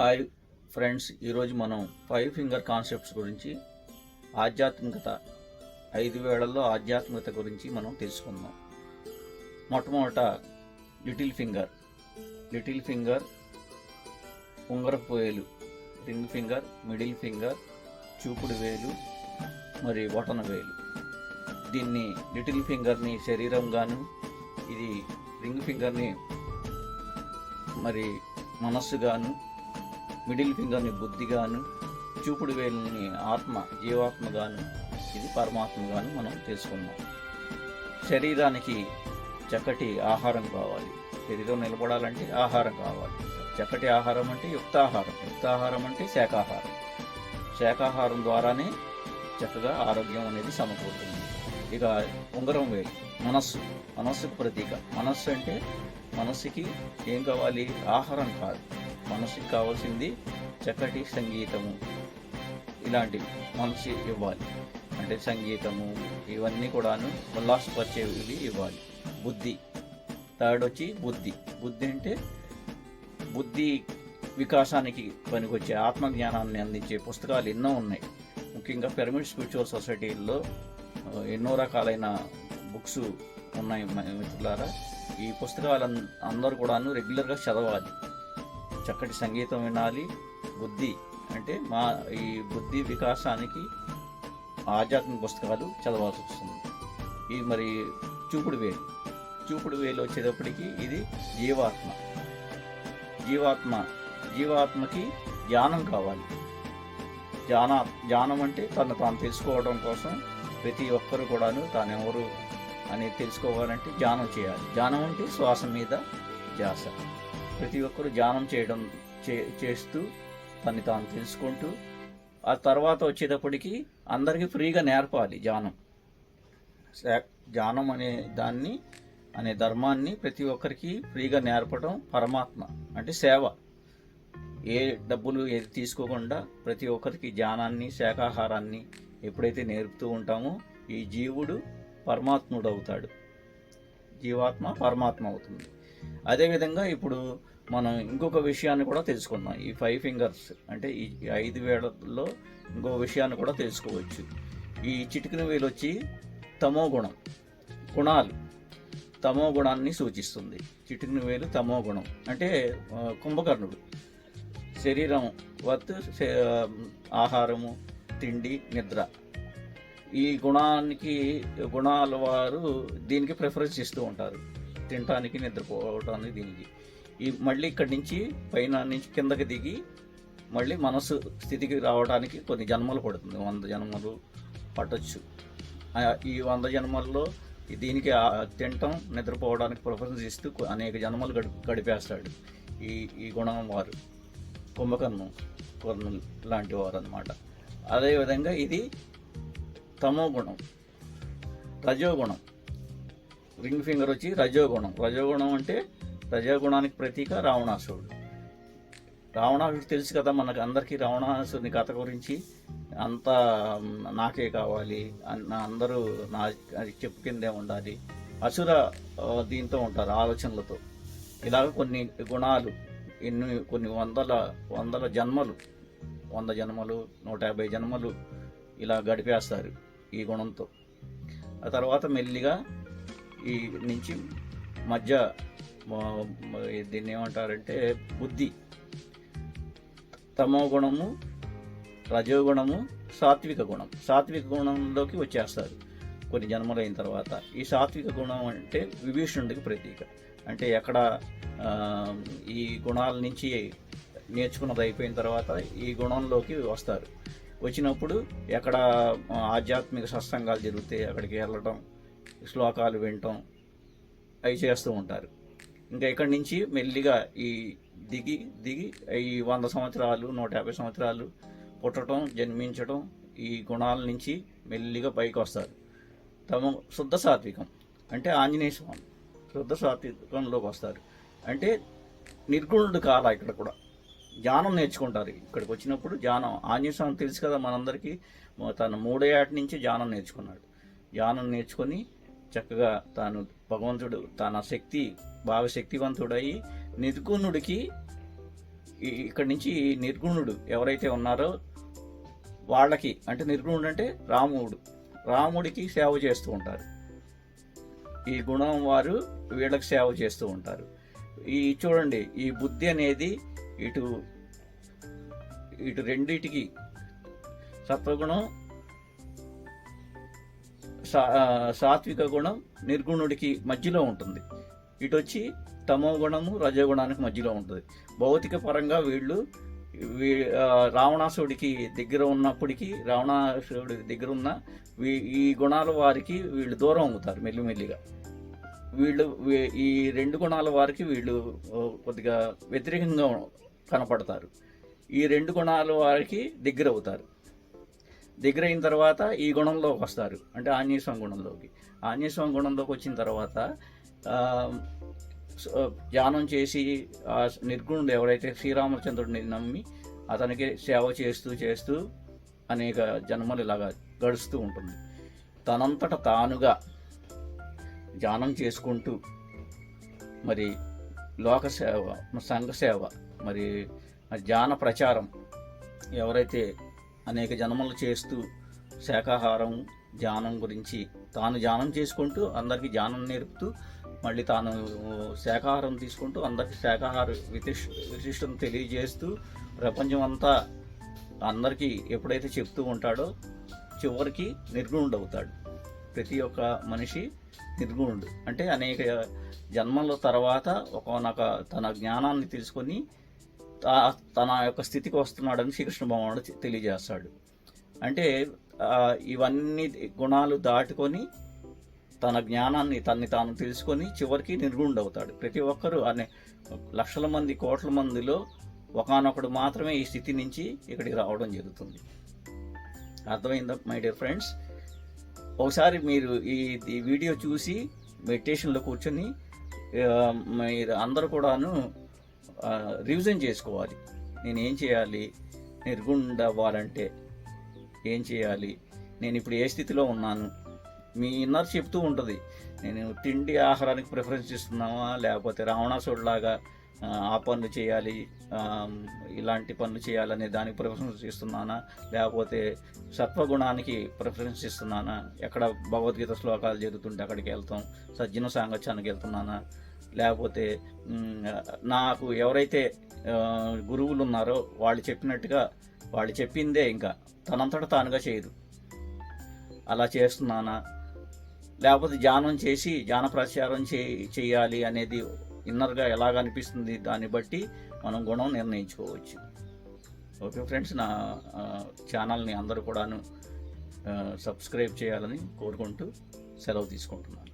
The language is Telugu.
హాయ్ ఫ్రెండ్స్ ఈరోజు మనం ఫైవ్ ఫింగర్ కాన్సెప్ట్స్ గురించి ఆధ్యాత్మికత ఐదు వేళల్లో ఆధ్యాత్మికత గురించి మనం తెలుసుకుందాం. మొట్టమొదట లిటిల్ ఫింగర్. లిటిల్ ఫింగర్ ఉంగరపు వేలు రింగ్ ఫింగర్ మిడిల్ ఫింగర్ చూపుడు వేలు మరి బొటన వేలు. దీన్ని లిటిల్ ఫింగర్ని శరీరంగాను ఇది రింగ్ ఫింగర్ని మరి మనస్సుగాను మిడిల్ ఫింగర్ని బుద్ధిగాను చూపుడు వేలుని ఆత్మ జీవాత్మగాను ఇది పరమాత్మగాను మనం తెలుసుకుందాం శరీరానికి చక్కటి ఆహారం కావాలి. శరీరం నిలబడాలంటే ఆహారం కావాలి. చక్కటి ఆహారం అంటే యుక్తాహారం. యుక్తాహారం అంటే శాకాహారం శాకాహారం ద్వారానే చక్కగా ఆరోగ్యం అనేది సమకూరుతుంది. ఇక ఉంగరం వేలు మనస్సు మనస్సుకు ప్రతీక. మనస్సు అంటే మనస్సుకి ఏం కావాలి? ఆహారం కాదు. మనసుకి కావాల్సింది చక్కటి సంగీతము. ఇలాంటివి మనసు ఇవ్వాలి. అంటే సంగీతము ఇవన్నీ కూడాను ఉల్లాసపరిచేవి ఇవ్వాలి. బుద్ధి. థర్డ్ వచ్చి బుద్ధి. బుద్ధి అంటే బుద్ధి వికాసానికి పనికొచ్చే ఆత్మజ్ఞానాన్ని అందించే పుస్తకాలు ఎన్నో ఉన్నాయి. ముఖ్యంగా పిరమిడ్ స్పిరిచువల్ సొసైటీల్లో ఎన్నో రకాలైన బుక్స్ ఉన్నాయి మిత్రులారా. ఈ పుస్తకాలు అందరూ కూడాను రెగ్యులర్గా చదవాలి. చక్కటి సంగీతం వినాలి. బుద్ధి అంటే మా ఈ బుద్ధి వికాసానికి ఆధ్యాత్మిక పుస్తకాలు చదవాల్సి వస్తుంది. ఈ మరి చూపుడు వేలు. చూపుడు వేలు వచ్చేటప్పటికి ఇది జీవాత్మ. జీవాత్మ జీవాత్మకి ధ్యానం కావాలి. జ్ఞాన ధ్యానం అంటే తను తాను తెలుసుకోవడం కోసం ప్రతి ఒక్కరు కూడాను తాను ఎవరు అనేది తెలుసుకోవాలంటే ధ్యానం చేయాలి. ధ్యానం అంటే శ్వాస మీద ధ్యాస. ప్రతి ఒక్కరు ధ్యానం చేయడం చే చేస్తూ తన్ని తాను తెలుసుకుంటూ ఆ తర్వాత వచ్చేటప్పటికి అందరికీ ఫ్రీగా నేర్పాలి ధ్యానం. ధ్యానం అనే దాన్ని అనే ధర్మాన్ని ప్రతి ఒక్కరికి ఫ్రీగా నేర్పడం పరమాత్మ అంటే సేవ. ఏ డబ్బులు ఏది తీసుకోకుండా ప్రతి ఒక్కరికి ధ్యానాన్ని శాకాహారాన్ని ఎప్పుడైతే నేర్పుతూ ఉంటామో ఈ జీవుడు పరమాత్ముడు అవుతాడు జీవాత్మ పరమాత్మ అవుతుంది. అదేవిధంగా ఇప్పుడు మనం ఇంకొక విషయాన్ని కూడా తెలుసుకుందాం. ఈ ఫైవ్ ఫింగర్స్ అంటే ఈ ఐదు వేళల్లో ఇంకో విషయాన్ని కూడా తెలుసుకోవచ్చు. ఈ చిటికిన వేలు వచ్చి తమో గుణం గుణాలు తమో గుణాన్ని సూచిస్తుంది. చిటికిన వేలు తమో గుణం అంటే కుంభకర్ణుడు. శరీరం వత్ ఆహారము తిండి నిద్ర. ఈ గుణానికి గుణాల వారు దీనికి ప్రిఫరెన్స్ ఇస్తూ ఉంటారు. తినటానికి నిద్రపోవటానికి దీనికి. ఈ మళ్ళీ ఇక్కడి నుంచి పైన నుంచి కిందకి దిగి మళ్ళీ మనసు స్థితికి రావడానికి కొన్ని జన్మలు పడుతుంది. వంద జన్మలు పట్టచ్చు. ఈ వంద జన్మల్లో దీనికి తినటం నిద్రపోవడానికి ప్రిఫరెన్స్ ఇస్తూ అనేక జన్మలు గడి గడిపేస్తాడు ఈ ఈ గుణం వారు. కుంభకర్ణం కర్ణులు లాంటి వారు అనమాట అదేవిధంగా ఇది తమో గుణం రజోగుణం. రింగ్ ఫింగర్ వచ్చి రజోగుణం. రజోగుణం అంటే రజోగుణానికి ప్రతీక రావణాసురుడు. రావణాసుడు తెలుసు కదా మనకు అందరికీ రావణాసురుని కథ గురించి. అంతా నాకే కావాలి. అందరూ నా అది చెప్పు కిందే ఉండాలి. అసుర దీంతో ఉంటారు ఆలోచనలతో. ఇలాగ కొన్ని గుణాలు ఎన్ని కొన్ని వందల వందల జన్మలు వంద జన్మలు నూట యాభై జన్మలు ఇలా గడిపేస్తారు ఈ గుణంతో. ఆ తర్వాత మెల్లిగా ఈ నుంచి మధ్య దీన్ని ఏమంటారంటే బుద్ధి. తమో గుణము రజోగుణము సాత్విక గుణం. సాత్విక గుణంలోకి వచ్చేస్తారు కొన్ని జన్మలైన తర్వాత. ఈ సాత్విక గుణం అంటే విభీషణుడికి ప్రతీక. అంటే ఎక్కడ ఈ గుణాల నుంచి నేర్చుకున్నది అయిపోయిన తర్వాత ఈ గుణంలోకి వస్తారు. వచ్చినప్పుడు ఎక్కడ ఆధ్యాత్మిక సత్సంగాలు జరిగితే అక్కడికి వెళ్ళడం శ్లోకాలు వినటం అవి చేస్తూ ఉంటారు. ఇంకా ఇక్కడి నుంచి మెల్లిగా ఈ దిగి దిగి ఈ వంద సంవత్సరాలు నూట యాభై సంవత్సరాలు పుట్టడం జన్మించడం ఈ గుణాల నుంచి మెల్లిగా పైకి వస్తారు. తమ శుద్ధ సాత్వికం అంటే ఆంజనేయ స్వామి శుద్ధ సాత్వికంలోకి వస్తారు. అంటే నిర్గుణుడు కాల ఇక్కడ కూడా. ధ్యానం నేర్చుకుంటారు. ఇక్కడికి వచ్చినప్పుడు ధ్యానం ఆంజనేయ స్వామి తెలుసు కదా మనందరికీ తన మూడో ఏట నుంచి ధ్యానం నేర్చుకున్నాడు. ధ్యానం నేర్చుకొని చక్కగా తాను భగవంతుడు తన శక్తి బాగా శక్తివంతుడై నిర్గుణుడికి ఇక్కడి నుంచి ఈ నిర్గుణుడు ఎవరైతే ఉన్నారో వాళ్ళకి అంటే నిర్గుణుడు అంటే రాముడు. రాముడికి సేవ చేస్తూ ఉంటారు. ఈ గుణం వారు వీళ్ళకి సేవ చేస్తూ ఉంటారు. ఈ చూడండి ఈ బుద్ధి అనేది ఇటు ఇటు రెండిటికి సత్వగుణం సాత్విక గుణం నిర్గుణుడికి మధ్యలో ఉంటుంది. ఇటు వచ్చి తమో గుణము రజోగుణానికి మధ్యలో ఉంటుంది. భౌతిక పరంగా వీళ్ళు వీ- రావణాసుడికి దగ్గర ఉన్నప్పటికీ రావణాసుడి దగ్గర ఉన్న వీ- ఈ గుణాల వారికి వీళ్ళు దూరం అవుతారు మెల్లిమెల్లిగా. వీళ్ళు ఈ రెండు గుణాల వారికి వీళ్ళు కొద్దిగా వ్యతిరేకంగా కనపడతారు. ఈ రెండు గుణాల వారికి దగ్గర అవుతారు దగ్గర అయిన తర్వాత ఈ గుణంలోకి వస్తారు. అంటే ఆంజనేయస్వామి గుణంలోకి. ఆంజనేయస్వామి గుణంలోకి వచ్చిన తర్వాత ధ్యానం చేసి ఆ నిర్గుణుడు ఎవరైతే శ్రీరామచంద్రుడిని నమ్మి అతనికి సేవ చేస్తూ చేస్తూ అనేక జన్మలు ఇలాగా గడుస్తూ ఉంటుంది. తనంతట తానుగా ధ్యానం చేసుకుంటూ మరి లోక సేవ సంఘ సేవ మరి ధ్యాన ప్రచారం ఎవరైతే అనేక జన్మలు చేస్తూ శాకాహారం ధ్యానం గురించి తాను ధ్యానం చేసుకుంటూ అందరికీ ధ్యానం నేర్పుతూ మళ్ళీ తాను శాకాహారం తీసుకుంటూ అందరికీ శాకాహార విశిష్ విశిష్టం తెలియజేస్తూ ప్రపంచం అంతా అందరికీ ఎప్పుడైతే చెప్తూ ఉంటాడో చివరికి నిర్గుణుడు అవుతాడు. ప్రతి ఒక్క మనిషి నిర్గుణుడు. అంటే అనేక జన్మల తర్వాత ఒకనొక తన జ్ఞానాన్ని తెలుసుకొని తన యొక్క స్థితికి వస్తున్నాడని శ్రీకృష్ణ భగవానుడు తెలియజేస్తాడు. అంటే ఇవన్నీ గుణాలు దాటుకొని తన జ్ఞానాన్ని తన్ని తాను తెలుసుకొని చివరికి నిర్గుణుడు అవుతాడు ప్రతి ఒక్కరూ అనే లక్షల మంది కోట్ల మందిలో ఒకనొకడు మాత్రమే ఈ స్థితి నుంచి ఇక్కడికి రావడం జరుగుతుంది. అర్థమైందా మై డియర్ ఫ్రెండ్స్? ఒకసారి మీరు ఈ వీడియో చూసి మెడిటేషన్లో కూర్చొని మీరు అందరూ కూడాను రివిజన్ చేసుకోవాలి. నేను ఏం చేయాలి? నిర్గుండ అవ్వాలంటే ఏం చేయాలి? నేను ఇప్పుడు ఏ స్థితిలో ఉన్నాను? మీ ఇన్నర్ చెప్తూ ఉంటుంది. నేను తిండి ఆహారానికి ప్రిఫరెన్స్ ఇస్తున్నావా లేకపోతే రావణాసుడిలాగా ఆ, పనులు చేయాలి ఇలాంటి పనులు చేయాలనే దానికి ప్రిఫరెన్స్ ఇస్తున్నానా? లేకపోతే సత్వగుణానికి ప్రిఫరెన్స్ ఇస్తున్నానా? ఎక్కడ భగవద్గీత శ్లోకాలు జరుగుతుంటే అక్కడికి వెళ్తాం సజ్జన సాంగత్యానికి వెళ్తున్నానా? లేకపోతే నాకు ఎవరైతే గురువులు ఉన్నారో వాళ్ళు చెప్పినట్టుగా వాళ్ళు చెప్పిందే ఇంకా తనంతట తానుగా చేయదు. అలా చేస్తున్నానా? లేకపోతే ధ్యానం చేసి ధ్యాన ప్రచారం చే చేయాలి అనేది ఇన్నర్గా ఎలాగ అనిపిస్తుంది దాన్ని బట్టి మనం గుణం నిర్ణయించుకోవచ్చు. ఓకే ఫ్రెండ్స్ నా ఛానల్ని అందరూ కూడాను సబ్స్క్రైబ్ చేయాలని కోరుకుంటూ సెలవు తీసుకుంటున్నాను.